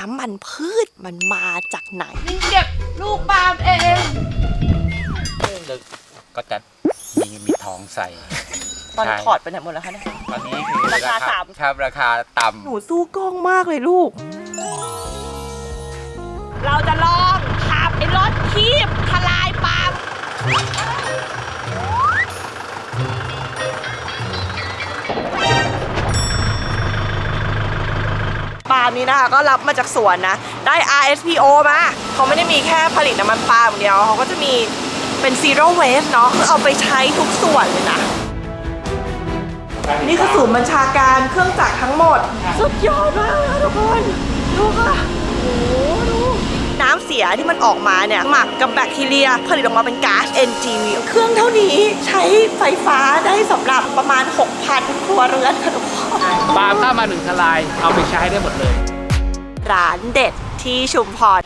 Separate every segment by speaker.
Speaker 1: น้ำมันพืชมันมาจากไหน
Speaker 2: เก็บลูกปาล์มเอง
Speaker 3: ก็จะมีมีทองใส่
Speaker 1: ตอน
Speaker 3: ใช่
Speaker 1: ถอดไปไหนหมดแล้วคะเนี่ย
Speaker 3: ตอนนี้คือ
Speaker 1: ราคาสาม
Speaker 3: ครับราคาต่
Speaker 1: หนูสู้กล้องมากเลยลูก เราจะลองขับไอ้รถคีบทลายปาล์ม ล์มนี้นะคะ ก็รับมาจากสวนนะ ได้ RSPO มาเขาไม่ได้มีแค่ผลิตน้ำมันปาล์มเดียวเขาก็จะมีเป็น zero waste เนาะเอาไปใช้ทุกส่วนเลยนะ นี่คือศูนย์บัญชาการเครื่องจักรทั้งหมด สุดยอดมากทุกคนดูค่ะโอ้ดูน้ำเสียที่มันออกมาเนี่ยหมักกับแบคทีเรีย ผลิตออกมาเป็นก๊าซ NGV เครื่องเท่านี้ใช้ไฟฟ้าได้สำหรับประมาณ 6,000 ครัวเรือนค่ะทุกคน
Speaker 4: ปาล์มถ้ามาหนึ่งทลายเอาไปใช้ได้หมดเลย
Speaker 1: ร้านเด็ดที่ชุมพร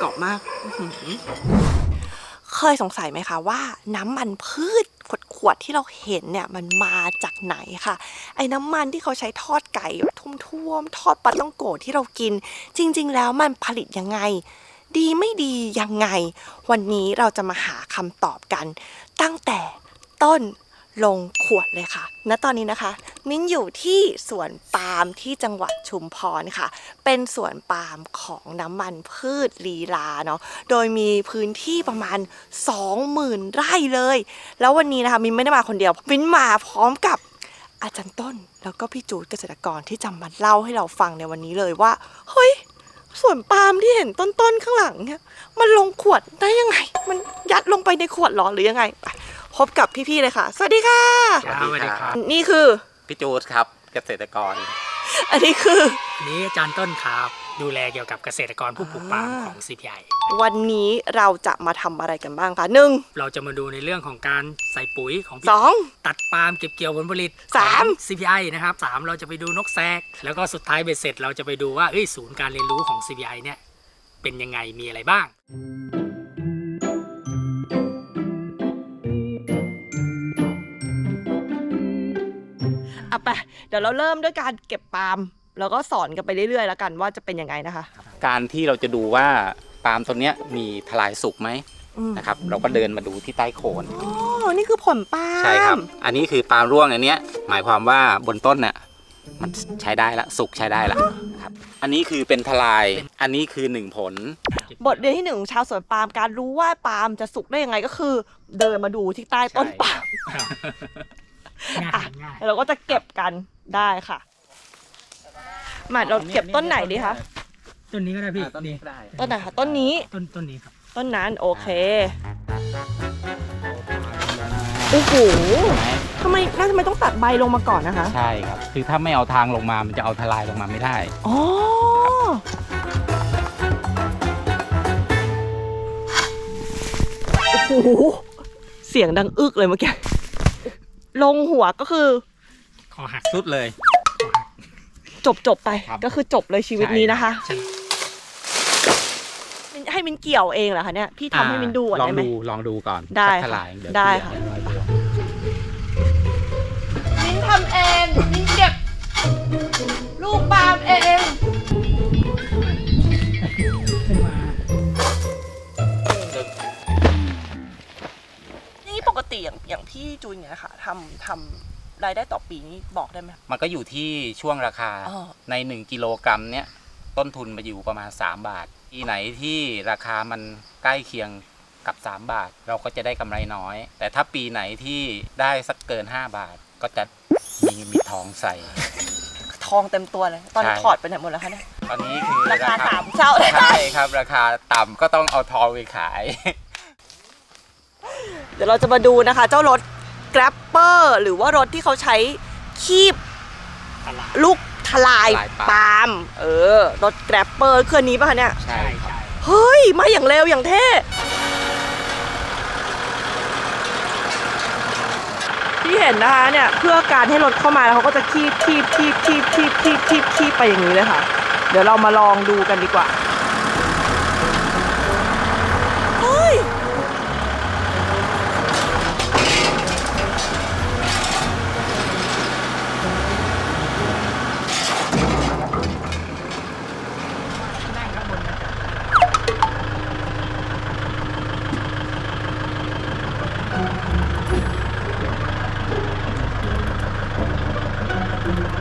Speaker 1: กรอบมาก เคยสงสัยไหมคะว่าน้ำมันพืช ขวดที่เราเห็นเนี่ยมันมาจากไหนค่ะ ไอ้น้ำมันที่เขาใช้ทอดไก่แบบท่วมๆทอดปลาต้องโกดที่เรากิน จริง ๆ แล้วมันผลิตยังไง ดีไม่ดียังไง วันนี้เราจะมาหาคำตอบกัน ตั้งแต่ต้นลงขวดเลยค่ะ ณตอนนี้นะคะ มิ้นอยู่ที่สวนปาล์มที่จังหวัดชุมพรค่ะ เป็นสวนปาล์มของน้ำมันพืชลีลาเนาะ โดยมีพื้นที่ประมาณ 20,000 ไร่เลย แล้ววันนี้นะคะมิ้นไม่ได้มาคนเดียว มิ้นมาพร้อมกับอาจารย์ต้น แล้วก็พี่จูดเกษตรกรที่จะมาเล่าให้เราฟังในวันนี้เลยว่า เฮ้ยสวนปาล์มที่เห็นต้นๆข้างหลังเนี่ย มันลงขวดได้ยังไง มันยัดลงไปในขวดเหรอหรือยังไงไปพบกับพี่ๆเลยค่ะ สวัสดีค่ะำ
Speaker 4: ครับสวัสดีครับ
Speaker 1: นี่คือ
Speaker 3: พี่จูดครับเกษตรกร
Speaker 1: อันนี้คือ
Speaker 4: อันนี้อาจารย์ต้นครับ ดูแลเกี่ยวกับเกษตรกรผู้ปลูกปาล์มของ CPI
Speaker 1: วันนี้เราจะมาทำอะไรกันบ้างคะหนึ่ง
Speaker 4: เราจะมาดูในเรื่องของการใส่ปุ๋ยของ
Speaker 1: สอง
Speaker 4: ตัดปาล์มเก็บเกี่ยวผลผลิต
Speaker 1: สาม
Speaker 4: ของ CPI นะครับสามเราจะไปดูนกแซก แล้วก็สุดท้ายเบ็ดเสร็จเราจะไปดูว่าเอ้ยศูนย์การเรียนรู้ของ CPI เนี่ยเป็นยังไงมีอะไรบ้าง
Speaker 1: ไป เดี๋ยวเราเริ่มด้วยการเก็บปาล์มแล้วก็สอนกันไปเรื่อยๆ แล้วกันว่าจะเป็นยังไงนะคะ
Speaker 3: การที่เราจะดูว่าปาล์มต้นเนี้ยมีทลายสุกไหม
Speaker 1: อืม
Speaker 3: นะครับ เราก็เดินมาดูที่ใต้โคน
Speaker 1: อ๋อนี่คือผลปาล์ม
Speaker 3: ใช่ครับ อันนี้คือปาล์มร่วงอันเนี้ยหมายความว่าบนต้นน่ะมันใช้ได้ละสุกใช้ได้ละครับ อันนี้คือเป็นทลาย อันนี้คือหนึ่งผล
Speaker 1: บทเรียนที่หนึ่งของชาวสวนปาล์มการรู้ว่าปาล์มจะสุกได้ยังไงก็คือ เดินมาดูที่ใต้ต้น
Speaker 3: ใช่
Speaker 1: ปาล์ม
Speaker 4: ง่า
Speaker 1: อะ
Speaker 4: ยง่าย
Speaker 1: แล้วเราก็จะเก็บกันได้ค่ะมาเราเก็บต้นไหนดีคะ
Speaker 4: ต้นนี้ก็ได้พี่
Speaker 3: ต้นนี้ก็ได้
Speaker 1: ต้นไหนคะต้นนี้
Speaker 4: ต้นต้นนี้ครับ
Speaker 1: ต้นนั้นโอเคโอ้โหทำไมน่าจะไม่ต้องตัดใบลงมาก่อนนะคะ
Speaker 3: ใช่ครับ คือถ้าไม่เอาทางลงมามันจะเอาทลายลงมาไม่ได้
Speaker 1: อ๋อโอ้โหเสียงดังอึกเลยเมื่อกี้ ลงหัวก็คือ
Speaker 4: คอหัก
Speaker 3: สุดเลย
Speaker 1: จบจบๆไป
Speaker 3: ครับ
Speaker 1: ก็คือจบเลยชีวิตนี้นะคะ
Speaker 4: ใช่
Speaker 1: มินให้มินเกี่ยวเองเหรอคะเนี่ยพี่ทำให้มินดูก่อน
Speaker 3: ลอง
Speaker 1: ได้ไหม
Speaker 3: ดูลองดูก่อน
Speaker 1: ได้
Speaker 3: สักท
Speaker 1: ค่ะ
Speaker 3: ลายเยว
Speaker 1: ได้ค่ะ
Speaker 3: เยวเยว
Speaker 2: มิ้นทำเองมิ้นเก็บ ลูกปาล์มเอง
Speaker 4: ขึ้นมา
Speaker 1: นี่ปกติอย่างอย่างพี่จูนเนี่ยค่ะ ทำทำรายได้ต่อปีนี้บอกได้ไหม
Speaker 3: มันก็อยู่ที่ช่วงราคา
Speaker 1: อ๋อ
Speaker 3: ใน 1 กิโลกรัมเนี้ยต้นทุนมาอยู่ประมาณ 3 บาท ที่ไหนที่ราคามันใกล้เคียงกับ 3 บาท เราก็จะได้กำไรน้อย แต่ถ้าปีไหนที่ได้สักเกิน 5 บาทก็จะมีมีทองใส่
Speaker 1: ทองเต็มตัวเลย ตอนนี้
Speaker 3: ใช่
Speaker 1: ถอดไปไหนหมดแล้วคะเนี่ย
Speaker 3: ตอนนี้คือ
Speaker 1: ราคาสามเท่าเลย
Speaker 3: ใช่ครับราคาต่ำก็ต้องเอาทองไปขาย
Speaker 1: เดี๋ยวเราจะมาดูนะคะ เจ้ารถ grabber หรือว่ารถที่เขาใช้คีบ
Speaker 4: ตลาด
Speaker 1: ลูกทลาย
Speaker 3: ทลายปาล์ม
Speaker 1: ปาล์มเออ รถ grabber เครื่องนี้ป่ะคะเนี่ย
Speaker 3: ใช่
Speaker 4: ใช่
Speaker 3: ครับ
Speaker 4: ใช่
Speaker 1: เฮ้ย มาอย่างเร็วอย่างเท่ ที่เห็นนะคะเนี่ยเพื่อการให้รถเข้ามาแล้วเขาก็จะคีบคีบคีบคีบคีบคีบคีบคีบไปอย่างนี้เลยค่ะ เดี๋ยวเรามาลองดูกันดีกว่า เฮ้ย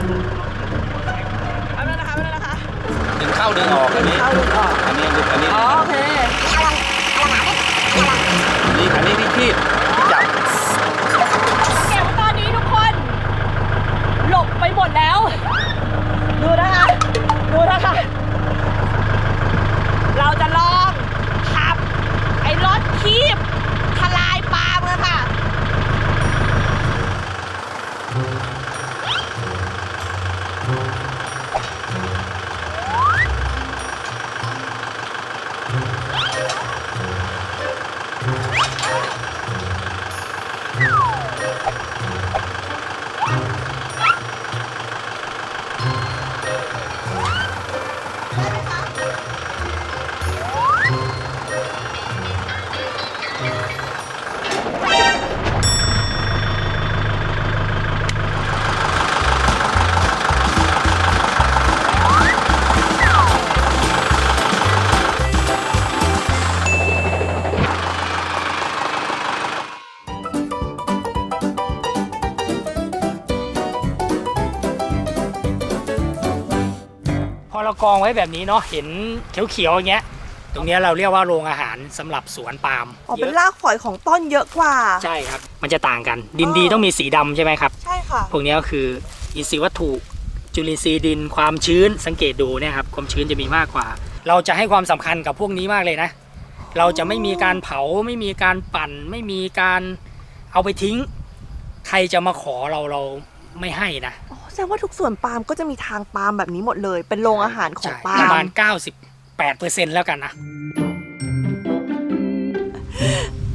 Speaker 1: เอาแล้วนะคะเอาแล้วนะคะ
Speaker 3: ดึงเข้าดึงออกอันนี้
Speaker 1: เข้าดึงออก
Speaker 3: อันนี้อันนี้
Speaker 1: อ๋อโอเค
Speaker 3: นี่อันนี้ที่คีบที่จับ
Speaker 1: เก็บตอนนี้ทุกคน หลบไปหมดแล้ว อ
Speaker 4: เรากองไว้แบบนี้เนาะเห็นเขียวๆอย่างเงี้ยตรงเนี้ยเราเรียกว่าโรงอาหารสำหรับสวนปาล์ม
Speaker 1: อ๋อเป็น
Speaker 4: เยอะ
Speaker 1: รากฝอยของต้นเยอะกว่า
Speaker 4: ใช่ครับ มันจะต่างกัน ดินดีต้องมีสีดำใช่ไหมครับ
Speaker 1: ใช่ค่ะ
Speaker 4: พวกนี้ก็คืออินทรีย์วัตถุจุลินทรีย์ดินความชื้นสังเกตดูเนี่ยครับความชื้นจะมีมากกว่า เราจะให้ความสำคัญกับพวกนี้มากเลยนะ เราจะไม่มีการเผาไม่มีการปั่น ไม่มีการเอาไปทิ้ง ใครจะมาขอเราเรา ไม่ให้นะ
Speaker 1: อ๋อแสดงว่าทุกส่วนปาล์มก็จะมีทางปาล์มแบบนี้หมดเลย เป็นโรงอาหารของ
Speaker 4: ใช่
Speaker 1: ปา
Speaker 4: ประ
Speaker 1: ล์
Speaker 4: มามณ98%แล้วกันนะ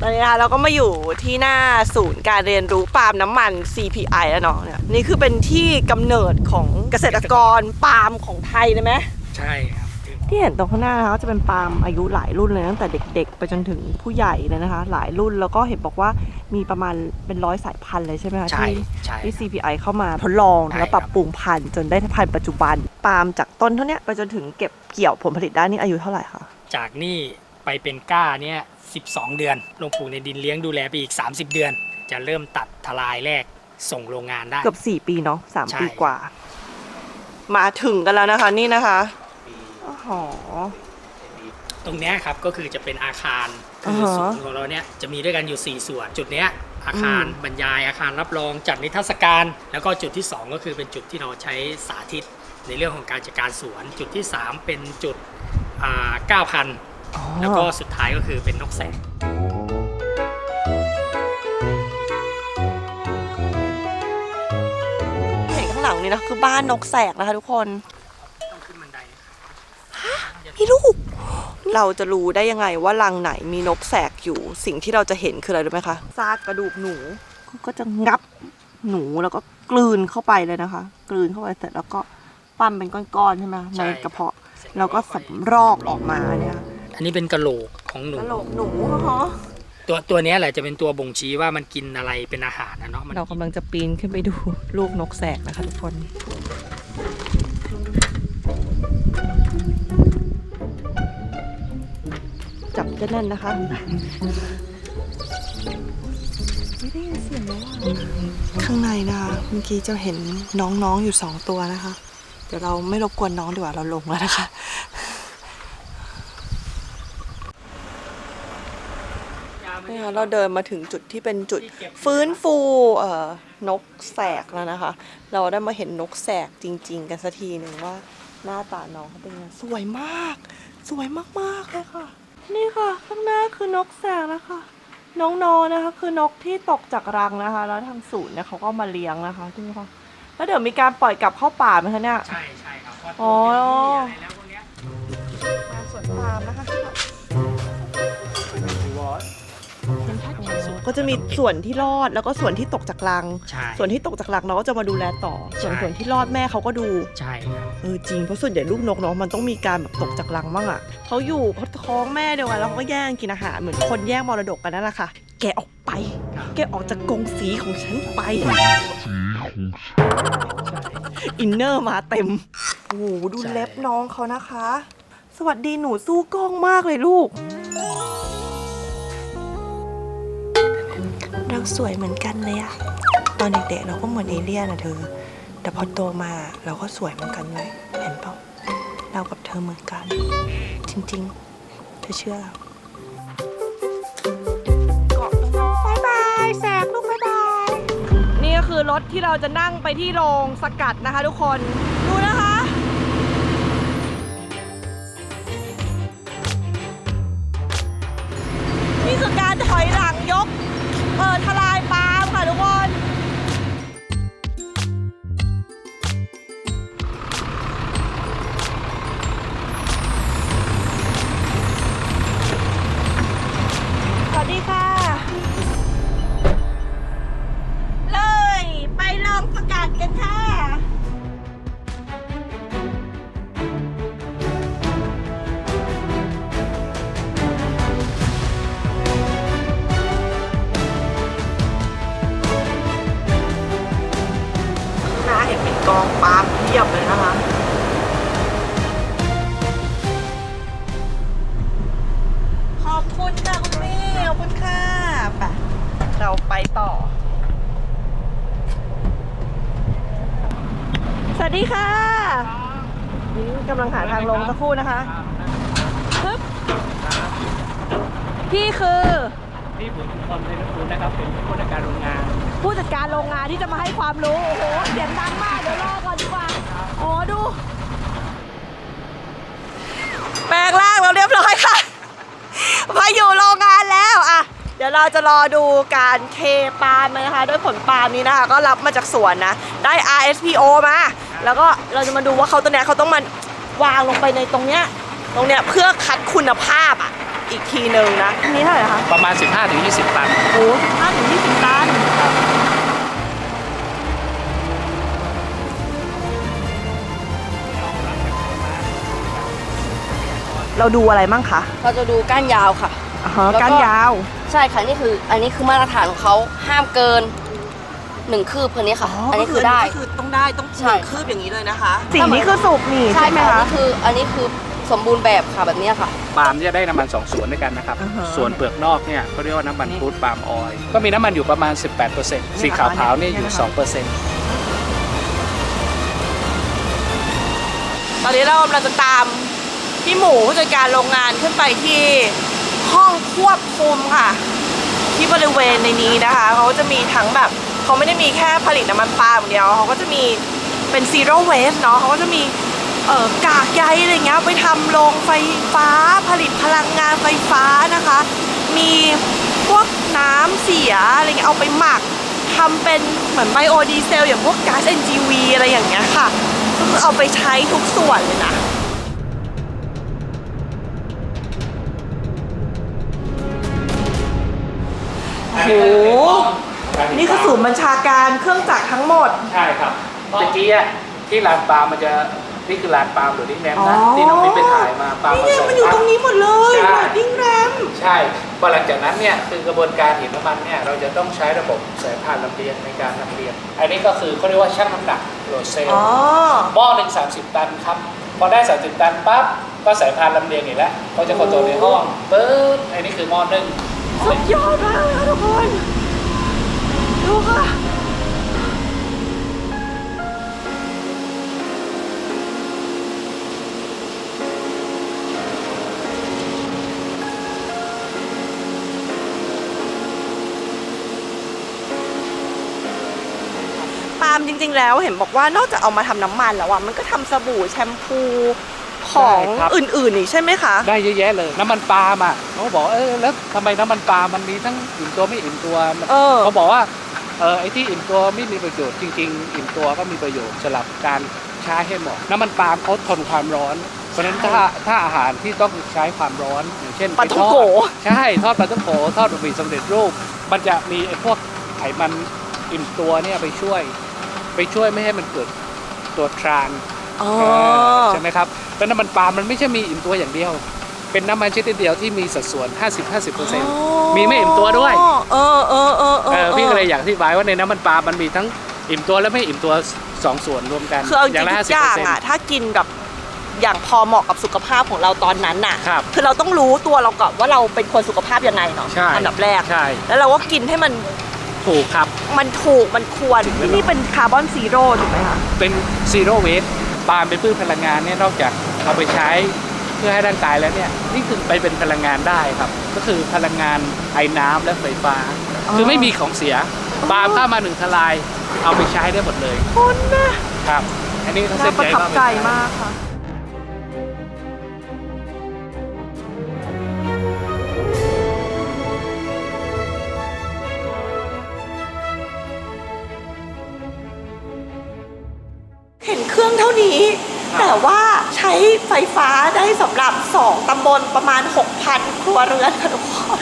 Speaker 1: ตอนนี้นะคะเราก็มาอยู่ที่หน้าศูนย์การเรียนรู้ปาล์มน้ำมัน CPI แล้วเนาะเนี่ยนี่คือเป็นที่กำเนิดของเกษตรกรปาล์มของไทยเลยไหม
Speaker 4: ใช่ครับถึง
Speaker 1: ที่เห็นตรงข้างหน้านะคะก็จะเป็นปาล์มอายุหลายรุ่นเลยตั้งแต่เด็ก ๆ ไปจนถึงผู้ใหญ่เลยนะคะ หลายรุ่นแล้วก็เห็นบอกว่ามีประมาณเป็นร้อยสายพันธุ์เลยใช่ไหมคะ
Speaker 4: ใช่
Speaker 1: ที่
Speaker 4: ใช่
Speaker 1: ที่ CPI เข้ามาทดลอง
Speaker 4: ใช่
Speaker 1: แล้วปรับ ปรุงพันธุ์จนได้พันธุ์ปัจจุบัน ปาล์มจากต้นเท่าเนี้ยไปจนถึงเก็บเกี่ยวผลผลิตได้นี่อายุเท่าไหร่คะ
Speaker 4: จากนี่ไปเป็นก้าเนี่ย12 เดือน ลงปลูกในดินเลี้ยงดูแลไปอีก 30 เดือน จะเริ่มตัดทลายแรกส่งโรงงานได้
Speaker 1: เกือบ4 ปีเนาะสาม
Speaker 4: ใช่
Speaker 1: ปีกว่า มาถึงกันแล้วนะคะนี่นะคะ อ๋อ
Speaker 4: ตรงเนี้ยครับก็คือจะเป็นอาคารคือ
Speaker 1: อฮะ
Speaker 4: ศูนย์ของเราเนี่ยจะมีด้วยกันอยู่ 4 ส่วน จุดเนี้ยอาคาร
Speaker 1: อืม
Speaker 4: บรรยายอาคารรับรองจัดนิทรรศการ แล้วก็จุดที่ 2 ก็คือเป็นจุดที่เราใช้สาธิตในเรื่องของการจัดการสวน จุดที่ 3 เป็นจุดอ่า9,000
Speaker 1: อ๋อ
Speaker 4: แล้วก็สุดท้ายก็คือเป็นนกแสก
Speaker 1: เห็นข้างหลังนี่นะคือบ้านนกแสกนะคะทุกคน
Speaker 4: ต้องขึ้นบันได
Speaker 1: มีลูก เราจะรู้ได้ยังไงว่ารังไหนมีนกแสกอยู่ สิ่งที่เราจะเห็นคืออะไรรู้ไหมคะ ซากกระดูกหนูก็จะงับหนูแล้วก็กลืนเข้าไปเลยนะคะ กลืนเข้าไปเสร็จแล้วก็ปั้มเป็นก้อนๆใช่ไหมในกระเพาะ แล้วก็สำรอกออกมาเนี่ย
Speaker 4: อันนี้เป็นกระโหลกของหนู
Speaker 1: กระโหลกหนูเหรอ
Speaker 4: ตัวตัวเนี้ยแหละจะเป็นตัวบ่งชี้ว่ามันกินอะไรเป็นอาหารนะเนาะมัน
Speaker 1: เรากำลังจะปีนขึ้นไปดูลูกนกแสกนะคะทุกคน จับจะแน่นนะคะไม่ได้ยินเสียงแล้วอะข้างในนะคะเมื่อกี้จะเห็นน้องๆอยู่สองตัวนะคะ เดี๋ยวเราไม่รบกวนน้องดีกว่าเราลงแล้วนะคะเนี่ยเราเดินมาถึงจุดที่เป็นจุดฟื้นฟูเอ่อนกแสกแล้วนะคะ เราได้มาเห็นนกแสกจริง ๆ กันสักทีหนึ่งว่าหน้าตาน้องเขาเป็นยังไงสวยมาก สวยมากๆเลยค่ะ นี่ค่ะ ข้างหน้าคือนกแสกนะคะ น้องนอนะคะ คือนกที่ตกจากรังนะคะ แล้วทางศูนย์เนี่ยเขาก็มาเลี้ยงนะคะดูค่ะแล้วเดี๋ยวมีการปล่อยกลับเข้าป่าไหมคะเนี่ย
Speaker 4: ใช่ใช่ครับเพราะ
Speaker 1: อ๋อ
Speaker 4: ตัวเป็นที่อะไรแล้วพวกเนี้ย
Speaker 1: มาสวนปาล์มนะคะ ก็ก็จะมีส่วนที่รอดแล้วก็ส่วนที่ตกจากรัง
Speaker 5: ใช่
Speaker 1: ส่วนที่ตกจากรังเราก็จะมาดูแลต่อ ส่วน
Speaker 5: ใช่
Speaker 1: ส่วนที่รอดแม่เขาก็ดู
Speaker 5: ใช่ครับ
Speaker 1: เออจริงเพราะส่วนใหญ่ลูกนกเนาะมันต้องมีการแบบตกจากรังบ้างอะเขาอยู่เขาท้องแม่เดียวกันแล้วเขาก็แย่งกินอาหารเหมือนคนแย่งมรดกกันนั่นแหละค่ะ แกออกไป แกออกจากกรงสีของฉันไปอินเนอร์มาเต็มโอ้โหดู
Speaker 5: ใช่
Speaker 1: เล็บน้องเขานะคะ สวัสดีหนูสู้กล้องมากเลยลูก เราสวยเหมือนกันเลยอะตอนเด็กๆเราก็เหมือนเอเลี่ยนอะเธอ แต่พอโตมาเราก็สวยเหมือนกันเลย เห็นเปล่าเรากับเธอเหมือนกัน จริงๆ เธอเชื่อเราเกาะตรงนั้นบายบายแสกลูกบายบาย นี่ก็คือรถที่เราจะนั่งไปที่โรงสกัดนะคะทุกคน ดูนะคะ นี่คือการถอยหลังยก เออท สวัสดีค่ะนี่กำลังหาทางลงสักครู่นะคะปึ๊บพี่คือ
Speaker 5: ที่ผมคนในนักคุณนะครับ เป็นผู้จัดการโรงงาน
Speaker 1: ผู้จัดการโรงงานที่จะมาให้ความรู้ โอ้โห เสียงดังมาก เดี๋ยวรอก่อนดีกว่า อ๋อ ดู แปลงร่างเราเรียบร้อยค่ะ มาอยู่โรงงานแล้วอะเดี๋ยวเราจะรอดูการเทปาล์มนะคะ ด้วยผลปาล์มนี้นะคะ ก็รับมาจากสวนนะ ได้ RSPO มา แล้วก็เราจะมาดูว่าเขาตัวเนี้ยเขาต้องมาวางลงไปในตรงเนี้ยตรงเนี้ยเพื่อคัดคุณภาพอะอีกทีหนึ่งนะอันนี้เท่าไหร่คะ
Speaker 5: ประมาณ 15-20 ตัน
Speaker 1: โอ้ห้าถึงยี่สิบตันเราดูอะไรมั่งคะ
Speaker 2: เราจะดูก้านยาวค่ะ
Speaker 1: อ่าฮะ
Speaker 2: แล้วก็
Speaker 1: ก้านยาว
Speaker 2: ใช่ค่ะนี่คืออันนี้คือมาตรฐานของเขาห้ามเกิน หนึ่งคืบคนนี้ค่ะ อันนี้คือได้
Speaker 1: ก็คือต้องได้ต้อง
Speaker 2: ใช่
Speaker 1: หนึ่งคืบอย่างนี้เลยนะคะ สีนี้คือสุกนี่
Speaker 2: ใช่
Speaker 1: ใช่ไหม
Speaker 2: ค่ะอัน
Speaker 1: คะ
Speaker 2: นี้คืออันนี้คือสมบูรณ์แบบค่ะแบบเนี้ยค่ะ
Speaker 5: ปาล์มจะได้น้ำมัน2ส่วนด้วยกันนะครับ
Speaker 1: อ่าฮะ
Speaker 5: ส่วนเปลือกนอกเนี่ยเขาเรียกว่าน้ำมันครูดปาล์มออยล์ก็มีน้ำมันอยู่ประมาณ 18%สีขาวๆเนี่ยอยู่ 2%
Speaker 1: ตอนนี้เรากำลังจะตามพี่หมูผู้จัดการโรงงานขึ้นไปที่ห้องควบคุมค่ะ ที่บริเวณในนี้นะคะเขาจะมีทั้งแบบ เขาไม่ได้มีแค่ผลิตน้ำมันปาล์มเดียวเขาก็จะมีเป็น zero waste เนาะเขาก็จะมีเอ่อกากใยอะไรเงี้ยไปทำโรงไฟฟ้าผลิตพลังงานไฟฟ้านะคะ มีพวกน้ำเสียอะไรเงี้ยเอาไปหมักทำเป็นเหมือนไบโอดีเซลอย่างพวกก๊าซ NGV อะไรอย่างเงี้ยค่ะก็คือเอาไปใช้ทุกส่วนเลยนะโอ้โห นี่คือศูนย์บัญชาการเครื่องจักรทั้งหมด
Speaker 5: ใช่ครับเมื่อกี้อะที่ลานปาล์มมันจะนี่คือลานปาล์มหรือดิ้งแรม
Speaker 1: อ๋อ
Speaker 5: นะที่น้องมิ้นไปถ่ายมาปาล์ม
Speaker 1: นี่ไง
Speaker 5: ผส
Speaker 1: มันอยู่ตรงนี้หมดเลย
Speaker 5: ใช่
Speaker 1: หมดดิ้งแรม
Speaker 5: ใช่พอหลังจากนั้นเนี่ยคือกระบวนการเห็นน้ำมันเนี่ยเราจะต้องใช้ระบบสายพานลำเลียงในการลำเลียง อันนี้ก็คือเขาเรียกว่าชั่งน้ำหนักโหลดเซลล์
Speaker 1: อ๋อ
Speaker 5: หม้อหนึ่งสามสิบตันครับ พอได้สามสิบตันปั๊บก็สายพานลำเลียงอีกแล้วเขาจะคอนโทรลในห้องปึ๊บอันนี้คือหม้อนึ่ง
Speaker 1: สุดยอดมากเลยค่ะทุกคน ดูค่ะปาล์มจริง ๆ แล้วเห็นบอกว่านอกจากเอามาทำน้ำมันแล้วอะมันก็ทำสบู่แชมพูของอื่นๆอีกใช่ไหมคะ
Speaker 5: ได้เยอะแยะเลย น้ำมันปาล์มอะเขาบอกเออแล้วทำไมน้ำมันปาล์มมันมีทั้งอิ่มตัวไม่อิ่มตัว
Speaker 1: เออ
Speaker 5: เขาบอกว่า เออไอ้ที่อิ่มตัวไม่มีประโยชน์จริง ๆ อิ่มตัวก็มีประโยชน์สำหรับการใช้ให้เหมาะน้ำมันปาล์มเขาทนความร้อน เพราะฉะนั้นถ้าถ้าอาหารที่ต้องใช้ความร้อนอย่างเช่น
Speaker 1: ปลาท่องโก
Speaker 5: ไปทอดใช่ทอดปลาท่องโกทอดบะหมี่สำเร็จรูป มันจะมีไอ้พวกไขมันอิ่มตัวเนี่ยไปช่วย ไปช่วยไม่ให้มันเกิดตัวทราน
Speaker 1: อ๋อ
Speaker 5: ใช่ไหมครับแล้วน้ำมันปาล์มมันไม่ใช่มีอิ่มตัวอย่างเดียว เป็นน้ำมันชนิดเดียวที่มีสัดส่วน 50-50%มีไม่อิ่มตัวด้วย
Speaker 1: เออเออเออเออ
Speaker 5: เออพี่ก็เลยอยากที่บายว่าในน้ำมันปาล์มมันมีทั้งอิ่มตัวและไม่อิ่มตัวสองส่วนรวมกัน
Speaker 1: คือเอาจริง
Speaker 5: ละ
Speaker 1: ทุกอย่างอะถ้ากินแบบอย่างพอเหมาะกับสุขภาพของเราตอนนั้นน่ะ
Speaker 5: ครับ
Speaker 1: คือเราต้องรู้ตัวเราก่อนว่าเราเป็นคนสุขภาพยังไงเนาะ
Speaker 5: ใช่
Speaker 1: อันดับแรก
Speaker 5: ใช่
Speaker 1: แล้วเราก็กินให้มัน
Speaker 5: ถูกครับ
Speaker 1: มันถูกมันควรที่นี่เป็นคาร์บอนซีโร่ถูกไหมคะ
Speaker 5: เป็นซีโร่เวสปาล์มเป็นพืชพลังงานเนี่ยนอกจากเอาไปใช้ เพื่อให้ร่างกายแล้วเนี่ยนี่คือไปเป็นพลังงานได้ครับ ก็คือพลังงานไอ้น้ำและไฟฟ้า คือไม่มีของเสียปาล์มเข้ามาหนึ่งทลาย เอาไปใช้ได้หมดเลย
Speaker 1: คุณนะ
Speaker 5: ครับ อันนี้ต้อง
Speaker 1: น่า
Speaker 5: เส้น
Speaker 1: ประ
Speaker 5: ใจ
Speaker 1: ทับ
Speaker 5: มาก
Speaker 1: ใจมากค่ะเห็นเครื่องเท่านี้ แต่ว่าใช้ไฟฟ้าได้สำหรับ 2ตำบลประมาณ 6,000 ครัวเรือนค่ะทุกคน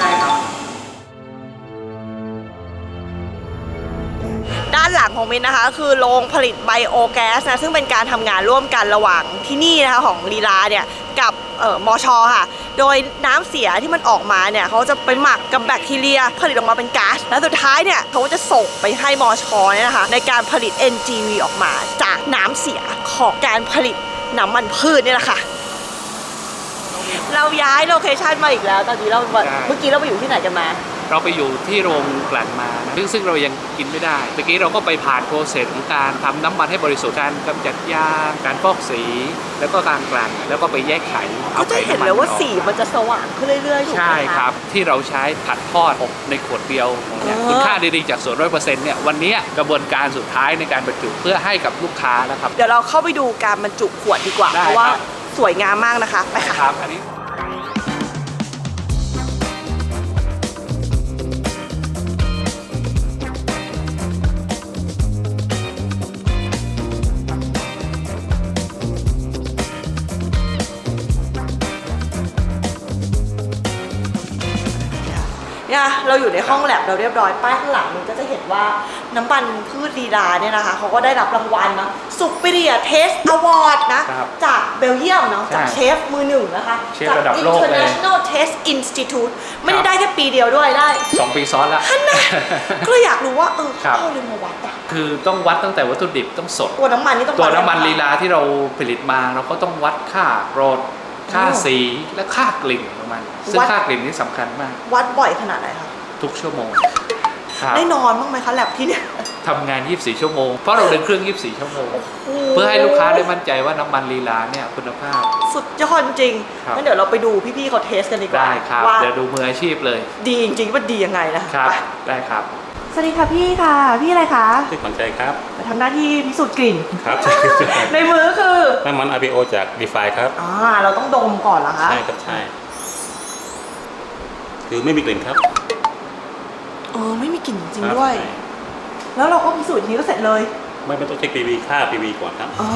Speaker 1: ด้านหลังของมินนะคะ คือโรงผลิตไบโอแก๊สนะซึ่งเป็นการทำงานร่วมกันระหว่างที่นี่นะคะของลีลาเนี่ยกับเอ่อมอชอค่ะ โดยน้ำเสียที่มันออกมาเนี่ยเขาจะไปหมักกับแบคทีเรีย ผลิตออกมาเป็นก๊าซ แล้วสุดท้ายเนี่ยเขาจะส่งไปให้มอชอเนี่ยนะคะในการผลิต NGV ออกมา จากน้ำเสียของการผลิตน้ำมันพืชเนี่ยแหละค่ะ เราย้ายโลเคชันมาอีกแล้ว ตอนนี้เรา
Speaker 5: ใช่
Speaker 1: เมื่อกี้เราไปอยู่ที่ไหนกันมา
Speaker 5: เราไปอยู่ที่โรงกลั่นมานะซึ่งซึ่งเรายังกินไม่ได้เมื่อกี้เราก็ไปผ่านโปรเซสของการทำน้ำมันให้บริสุทธิ์การกำจัดยางการฟอกสี แล้วก็การกลั่นแล้วก็ไปแยกไข
Speaker 1: ก็จะเห็นเลยว่าสีมันจะสว่างขึ้นเรื่อยๆถูกไหม
Speaker 5: ใช่
Speaker 1: คะ
Speaker 5: ครับ ที่เราใช้ผัดทอดอบในขวดเดียวเนี่ย
Speaker 1: เออ
Speaker 5: คุณค่าดีๆจากส่วนร้อยเปอร์เซ็นต์เนี่ยวันนี้กระบวนการสุดท้ายในการบรรจุเพื่อให้กับลูกค้าแล้วครับ
Speaker 1: เดี๋ยวเราเข้าไปดูการบรรจุขวดดีกว่า
Speaker 5: ได้
Speaker 1: เพราะว่า
Speaker 5: ครับ
Speaker 1: สวยงามมากนะคะไปค่ะ
Speaker 5: ครับอันนี้
Speaker 1: เนี่ยเราอยู่ในห้องแลบเราเรียบร้อยป้ายข้างหลังมันก็จะเห็นว่าน้ำมันพืชลีลาเนี่ยนะคะเขาก็ได้รับรางวัลนะ Superior Taste Award นะ
Speaker 5: ครับ
Speaker 1: จากเบลเยียมเนาะ
Speaker 5: ใช่
Speaker 1: จากเชฟมือหนึ่งนะคะ
Speaker 5: เชฟ
Speaker 1: จาก
Speaker 5: ระดับโลกเลย
Speaker 1: International Taste Institute ไม่ได้
Speaker 5: ครับ
Speaker 1: ได้แค่ปีเดียวด้วยได้
Speaker 5: สองปีซ้อนแล้ว
Speaker 1: ก็เลยอยากรู้ว่าเออ
Speaker 5: ครับ
Speaker 1: เขาเลยมาวัดอะ
Speaker 5: คือต้องวัดตั้งแต่วัตถุดิบต้องสด
Speaker 1: ตัวน้ำมันนี่ต้อง
Speaker 5: ตัว
Speaker 1: ด
Speaker 5: น้ำมัน
Speaker 1: อะไร
Speaker 5: ลีลาที่เราผลิตมาเราก็ต้องวัดค่ารส ค่า
Speaker 1: อ๋อ
Speaker 5: สีและค่ากลิ่นของมันซึ่ง
Speaker 1: วัด
Speaker 5: ค่ากลิ่นนี่สำคัญมาก
Speaker 1: วัดบ่อยขนาดไหนคะ
Speaker 5: ทุกชั่วโมงครับ
Speaker 1: ได้นอนบ้างไหมคะแลบที่เนี่ย
Speaker 5: ทำงาน 24 ชั่วโมง เพราะเราเดินเครื่อง 24 ชั่วโมง เพื่อให้ลูกค้าได้มั่นใจว่าน้ำมันลีลาเนี่ยคุณภาพ
Speaker 1: สุดยอดจริง
Speaker 5: ครับ
Speaker 1: งั้นเดี๋ยวเราไปดูพี่ๆเขาเทสกันดีกว่า
Speaker 5: ได้ครับ
Speaker 1: ว่า
Speaker 5: เดี๋ยวดูมืออาชีพเลย
Speaker 1: ดีจริงๆว่าดียังไงนะ
Speaker 5: ครับ
Speaker 1: ไป
Speaker 5: ได้ครับ
Speaker 1: สวัสดีค่ะพี่ค่ะ พี่อะไรคะ
Speaker 6: ที่ขวัญใจครับ
Speaker 1: มา ทำหน้าที่พิสูจน์กลิ่น
Speaker 6: ครับ
Speaker 1: ในมือคือ
Speaker 6: น้ำมัน RPO จาก d e f i ครับ
Speaker 1: อ่าเราต้องดมก่อนเหรอคะ
Speaker 6: ใช่ครับใช่คือไม่มีกลิ่นครับ
Speaker 1: เออไม่มีกลิ่นจริง
Speaker 6: คบ
Speaker 1: ๆด้วยแล้วเราก็พิสูจน์ทีนี้ก็เสร็จเลย
Speaker 6: ไม่ไม่ต้องเช็ค PV ค่า PV ก่อนครับ
Speaker 1: อ๋อ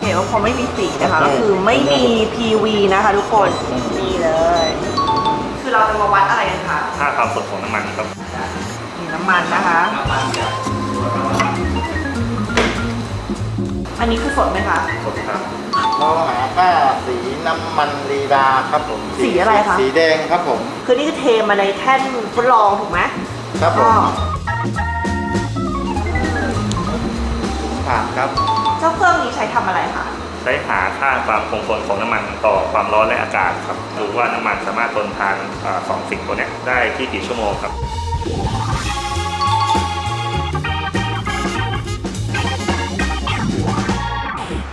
Speaker 1: เห็นว่าพอไม่มีสีนะคะก็คือไม่มี PV นะคะทุกคนนี่เลย คือเราจะมาวัดอะไรกันคะ
Speaker 7: ค่าความสดของน้ำมันครับ
Speaker 1: มีน้ำมันนะคะ อันนี้คือสดไหมคะ
Speaker 7: สดครับ
Speaker 8: เราหาค่าสีน้ำมันลีลาครับผม
Speaker 1: สีอะไรคะ
Speaker 8: สีแดงครับผม
Speaker 1: คือนี่คือเทมาในแท่นทดลองถูกไหม
Speaker 8: ครับผ
Speaker 1: ก็
Speaker 8: มผ่านครับ
Speaker 1: เจ้าเครื่องนี้ใช้ทำอะไรคะ
Speaker 7: ใช้หาค่าความคงทนของน้ำมันต่อความร้อนและอากาศครับดูว่าน้ำมันสามารถทนทานสองสิ่งตัวเนี้ยได้ที่กี่ชั่วโมงครับ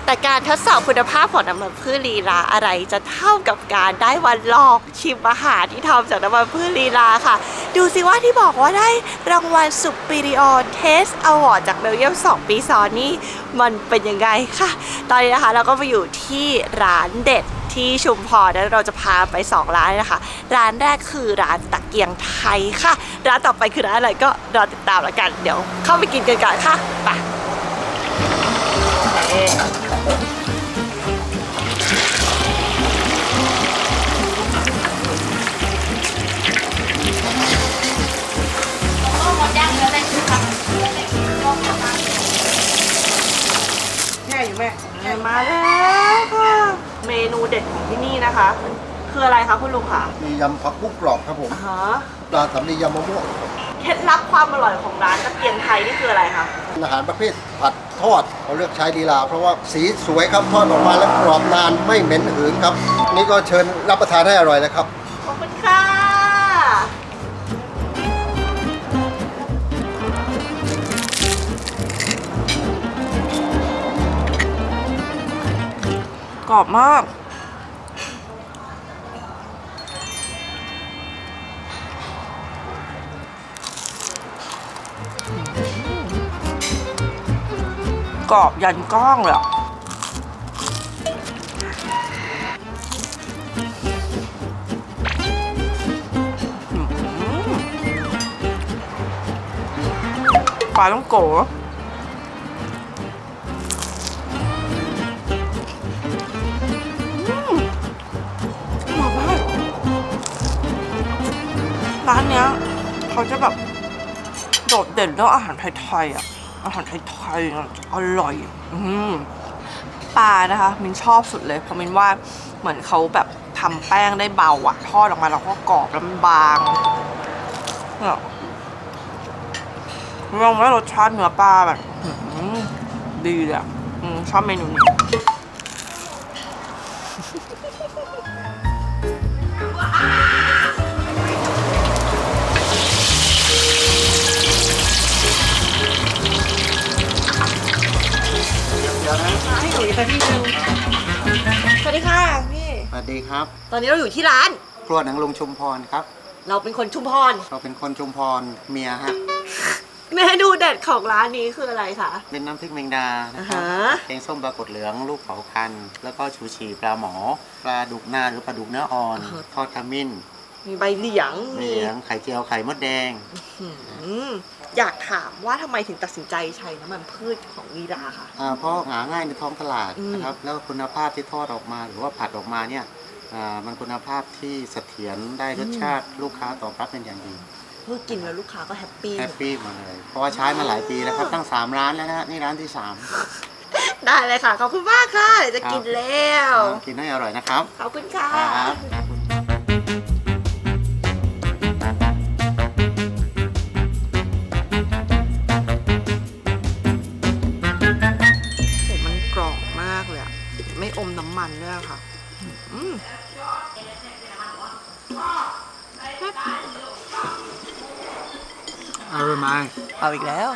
Speaker 1: แต่การทดสอบคุณภาพของน้ำมันพืชลีลาอะไรจะเท่ากับการได้วันลองชิมอาหารที่ทำจากน้ำมันพืชลีลาค่ะ ดูสิว่าที่บอกว่าได้รางวัล Superior Taste Award จากเบลเยียม2 ปีซ้อนนี่มันเป็นยังไงค่ะ ตอนนี้นะคะเราก็มาอยู่ที่ร้านเด็ดที่ชุมพรแล้วเราจะพาไป 2 ร้านนะคะ ร้านแรกคือร้านตะเกียงไทยค่ะ ร้านต่อไปคือร้านอะไรก็รอติดตามแล้วกัน เดี๋ยวเข้าไปกินกันก่อนค่ะไป แม่อยู่แม่มาแล้วค่ะเมนูเด็ดของที่นี่นะคะ คืออะไรคะคุณลุงคะ
Speaker 8: มียำผักบุ้งกรอบครับผม
Speaker 1: อ่าฮะ
Speaker 8: ปลาสำลียำมะม่วง
Speaker 1: เคล็ดลับความอร่อยของร้านตะเกียงไทยนี่คืออะไรคะ
Speaker 8: อาหารประเภทผัดทอดเราเลือกใช้ลีลา เพราะว่าสีสวยครับทอดออกมาแล้วกรอบนานไม่เหม็นหืนครับ นี่ก็เชิญรับประทานให้อร่อยนะครับ
Speaker 1: ขอบคุณค่ะกรอบมาก กรอบยันก้องเลยปลาต้องโกะอืมอร่อยมากร้านเนี้ย เขาจะแบบ โดดเด่นเรื่องอาหารไทยๆอะ อาหารไทยๆอะอร่อย อืมปลานะคะ มินชอบสุดเลยเพราะมินว่าเหมือนเขาแบบทำแป้งได้เบาอะทอดออกมาแล้วก็กรอบแล้วมันบางเนี่ยลองว่ารสชาติเนื้อปลาแบบดีเลยอะชอบเมนูนี้ ให้หนูอีกสักทีนึงสวัสดีค่ะพี่
Speaker 8: สวัสดีครับ
Speaker 1: ตอนนี้เราอยู่ที่ร้าน
Speaker 8: ครัวหนังลุงชุมพรครับ
Speaker 1: เราเป็นคนชุมพร
Speaker 8: เราเป็นคนชุมพรเมียฮะ
Speaker 1: เมนูเด็ดของร้านนี้คืออะไรคะ
Speaker 8: เป็นน้ำพริกแมงดานะครับ
Speaker 1: อ่าฮะ
Speaker 8: แกงส้มปลากดเหลืองลูกเผาคัน แล้วก็ชูชีปลาหมอ ปลาดุกหน้าหรือปลาดุกเนื้ออ่อน ทอดขมิ้น
Speaker 1: มีใบเหลียง
Speaker 8: เห
Speaker 1: มี
Speaker 8: ลียงไข่เจียวไข่มดแดง
Speaker 1: อืม อยากถามว่าทำไมถึงตัดสินใจใช้น้ำมันพืชของลีลาค่ะ
Speaker 8: อ่าเพราะหาง่ายในท้องตลาด
Speaker 1: อืม
Speaker 8: นะครับแล้วคุณภาพที่ทอดออกมา หรือว่าผัดออกมาเนี่ยอ่ามันคุณภาพที่เสถียรได้รสชาติลูกค้าตอบรับเป็นอย่างดี
Speaker 1: เมื่อกินแล้วลูกค้าก็แฮปปี้
Speaker 8: แฮปปี้หมาเลยเพราะว่าใช้มาหลายปีแล้วครับตั้ง3ร้านแล้วนะฮะนี่ร้านที่3
Speaker 1: ได้เลยค่ะขอบคุณมากค่ะเดี๋ยวจะกินแล้ว
Speaker 8: กินให้อร่อยนะครับ
Speaker 1: ขอบคุณค่ะำมันด้วยอะค่ะอืม
Speaker 4: อร่อยมาก
Speaker 1: เอาอีกแล้ว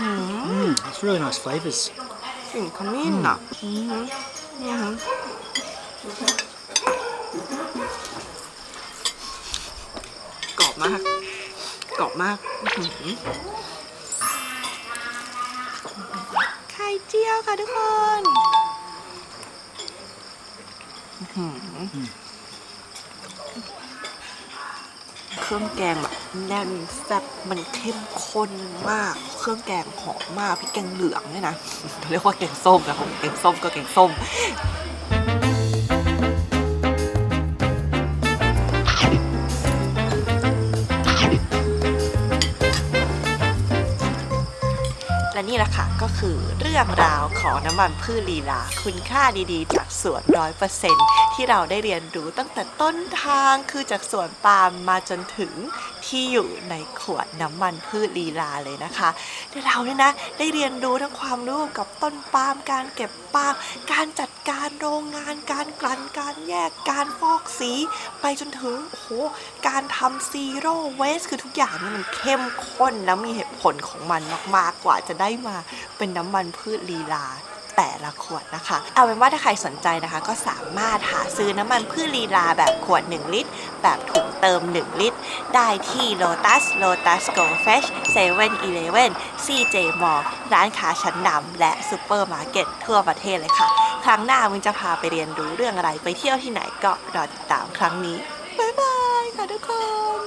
Speaker 1: อืม
Speaker 4: Mm, it's really nice flavors
Speaker 1: กลิ่นขมิ้นอะอือหืออือหือกรอบมาก กรอบมาก อื้อหือ เจียวค่ะทุกคนเครื่องแกงแบบแน่นแซ่บมันเข้มข้นมาก เครื่องแกงหอมมากพริกแกงเหลืองเนี่ยนะเรียกว่าแกงส้มนะครับแกงส้มก็แกงส้ม และนี่แหละค่ะก็คือเรื่องราวของน้ำมันพืชลีลา คุณค่าดีๆ จากสวนร้อยเปอร์เซนที่เราได้เรียนรู้ตั้งแต่ต้นทางคือจากสวนปาล์มมาจนถึง ที่อยู่ในขวดน้ำมันพืชลีลาเลยนะคะแต่เราเนี่ยนะได้เรียนรู้ทั้งความรู้กับต้นปาล์มการเก็บปาล์มการจัดการโรงงาน การกลั่นการแยกการฟอกสี ไปจนถึงโอ้โหการทำซีโร่เวสคือทุกอย่างมันเข้มข้นแล้วมีเหตุผลของมันมากๆกว่าจะได้มาเป็นน้ำมันพืชลีลา แต่ละขวดนะคะ เอาเป็นว่าถ้าใครสนใจนะคะ ก็สามารถหาซื้อน้ำมันพืชลีลาแบบขวด 1 ลิตร แบบถุงเติม 1 ลิตร ได้ที่ Lotus Lotus Go Fresh 7 Eleven CJ Mall ร้านค้าชั้นนำและซูเปอร์มาร์เก็ตทั่วประเทศเลยค่ะ ครั้งหน้ามึงจะพาไปเรียนรู้เรื่องอะไรไปเที่ยวที่ไหนก็รอติดตามครั้งนี้บ๊ายบายค่ะทุกคน